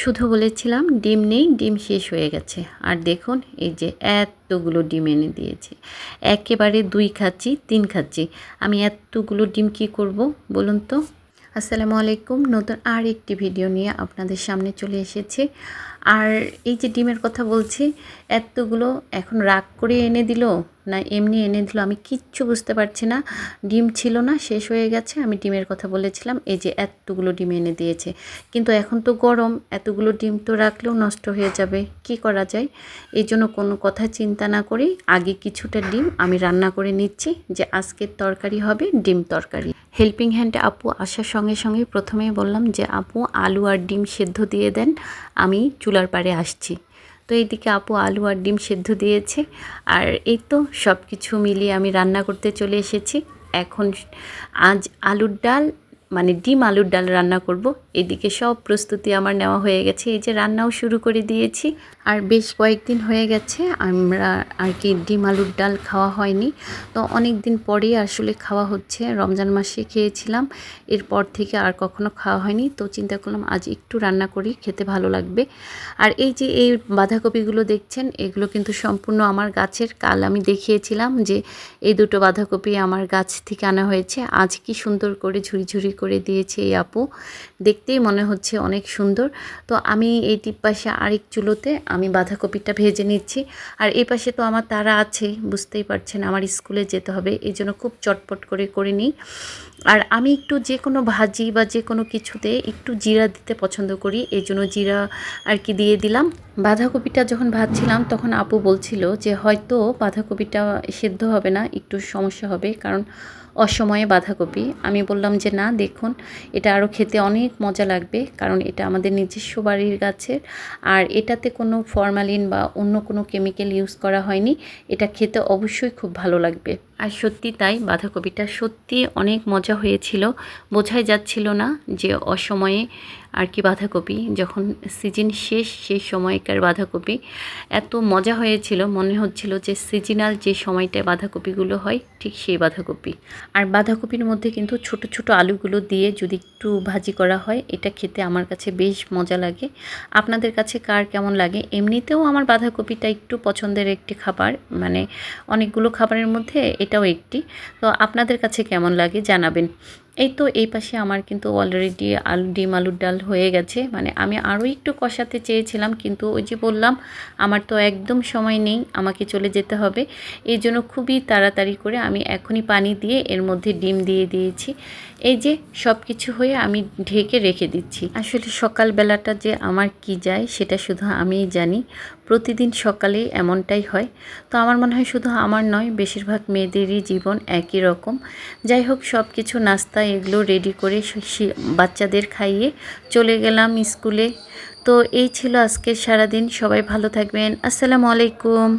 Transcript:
শুধু বলেছিলাম, ডিম নেই, ডিম শেষ হয়ে গেছে। আর দেখুন, এই যে এতগুলো ডিম এনে দিয়েছে। একেবারে দুই খাচ্ছি, তিন খাচ্ছি। আমি এতগুলো ডিম কি করব বলুন তো? আসসালামু আলাইকুম। নতুন আর একটি ভিডিও নিয়ে আপনাদের সামনে চলে এসেছি। আর এই যে ডিমের কথা বলছি, এতগুলো এখন রাগ করে এনে দিল। না এমনি এনে দিল, আমি কিচ্ছু বুঝতে পারছি না। ডিম ছিল না, শেষ হয়ে গেছে। আমি ডিমের কথা বলেছিলাম, এই যে এতগুলো ডিম এনে দিয়েছে। কিন্তু এখন তো গরম, এতগুলো ডিম তো রাখলেও নষ্ট হয়ে যাবে। কি করা যায়? এই জন্য কোনো কথা চিন্তা না করেই আগে কিছুটা ডিম আমি রান্না করে নিচ্ছি যে আজকের তরকারি হবে ডিম তরকারি। হেল্পিং হ্যান্ডে আপু আসার সঙ্গে সঙ্গে প্রথমেই বললাম যে, আপু আলু আর ডিম সেদ্ধ দিয়ে দেন। আমি চুলার পাড়ে আসছি। তো এইদিকে আপু আলু আর ডিম সেদ্ধ দিয়েছে। আর এই তো সব কিছু মিলিয়ে আমি রান্না করতে চলে এসেছি। এখন আজ আলুর ডাল মানে ডিম, আলুর ডাল রান্না করব। এদিকে সব প্রস্তুতি আমার নেওয়া হয়ে গেছে। এই যে রান্নাও শুরু করে দিয়েছি। আর বেশ কয়েকদিন হয়ে গেছে, আমরা আর কি ডিম, আলুর ডাল খাওয়া হয়নি। তো অনেক দিন পরেই আসলে খাওয়া হচ্ছে। রমজান মাসে খেয়েছিলাম, এরপর থেকে আর কখনো খাওয়া হয়নি। তো চিন্তা করলাম, আজ একটু রান্না করি, খেতে ভালো লাগবে। আর এই যে এই বাঁধাকপিগুলো দেখছেন, এগুলো কিন্তু সম্পূর্ণ আমার গাছের কাল। আমি দেখিয়েছিলাম যে এই দুটো বাঁধাকপি আমার গাছ থেকে আনা হয়েছে। আজ কি সুন্দর করে ঝুড়ি ঝুড়ি করে দিয়েছে এই আপু। দেখতেই মনে হচ্ছে অনেক সুন্দর। তো আমি এই টিপ পাশে আরেক চুলোতে আমি বাঁধাকপিটা ভেজে নিচ্ছি। আর এই পাশে তো আমার তারা আছে, বুঝতেই পারছেন আমার স্কুলে যেতে হবে, এই জন্য খুব চটপট করে করে নিই। আর আমি একটু যে কোনো ভাজি বা যে কোনো কিছুতে একটু জিরা দিতে পছন্দ করি, এই জন্য জিরা আর কি দিয়ে দিলাম। বাঁধাকপিটা যখন ভাজছিলাম, তখন আপু বলছিল যে, হয়তো বাঁধাকপিটা সেদ্ধ হবে না, একটু সমস্যা হবে, কারণ অসময়ে বাঁধাকপি। আমি বললাম যে, না, দেখুন, এটা আরও খেতে অনেক মজা লাগবে, কারণ এটা আমাদের নিজস্ব বাড়ির গাছের, আর এটাতে কোনো ফরমালিন বা অন্য কোনো কেমিক্যাল ইউজ করা হয়নি, এটা খেতে অবশ্যই খুব ভালো লাগবে। আর সত্যি তাই, বাঁধাকপিটা সত্যি অনেক মজা হয়েছিল। বোঝাই যাচ্ছিল না যে অসময়ে আর কি বাঁধাকপি, যখন সিজন শেষ, সেই সময়কার বাঁধাকপি। এত মজা হয়েছিল, মনে হচ্ছিল যে সিজনাল যে সময়টায় বাঁধাকপিগুলো হয়, ঠিক সেই বাঁধাকপি। আর বাঁধাকপির মধ্যে কিন্তু ছোট ছোট আলুগুলো দিয়ে যদি একটু ভাজি করা হয়, এটা খেতে আমার কাছে বেশ মজা লাগে। আপনাদের কাছে কার কেমন লাগে? এমনিতেও আমার বাঁধাকপিটা একটু পছন্দের একটি খাবার মানে অনেকগুলো খাবারের মধ্যে এটাও একটি। তো আপনাদের কাছে কেমন লাগে জানাবেন। এই তো এই পাশে আমার কিন্তু অলরেডি আলু, ডিম, আলুর ডাল হয়ে গেছে। মানে আমি আরও একটু কষাতে চেয়েছিলাম, কিন্তু ওই যে বললাম, আমার তো একদম সময় নেই, আমাকে চলে যেতে হবে। এই জন্য খুবই তাড়াতাড়ি করে আমি এখনই পানি দিয়ে এর মধ্যে ডিম দিয়ে দিয়েছি। এই যে সব কিছু হয়ে আমি ঢেকে রেখে দিচ্ছি। আসলে সকালবেলাটা যে আমার কি যায়, সেটা শুধু আমিই জানি। প্রতিদিন সকালে এমনটাই হয়। তো আমার মনে হয় শুধু আমার নয়, বেশিরভাগ মেয়েদেরই জীবন একই রকম। যাই হোক সব কিছু নাস্তা এগুলো রেডি করে বাচ্চাদের খাইয়ে চলে গেলাম স্কুলে। তো এই ছিল আজকের সারাদিন। সবাই ভালো থাকবেন। আসসালামু আলাইকুম।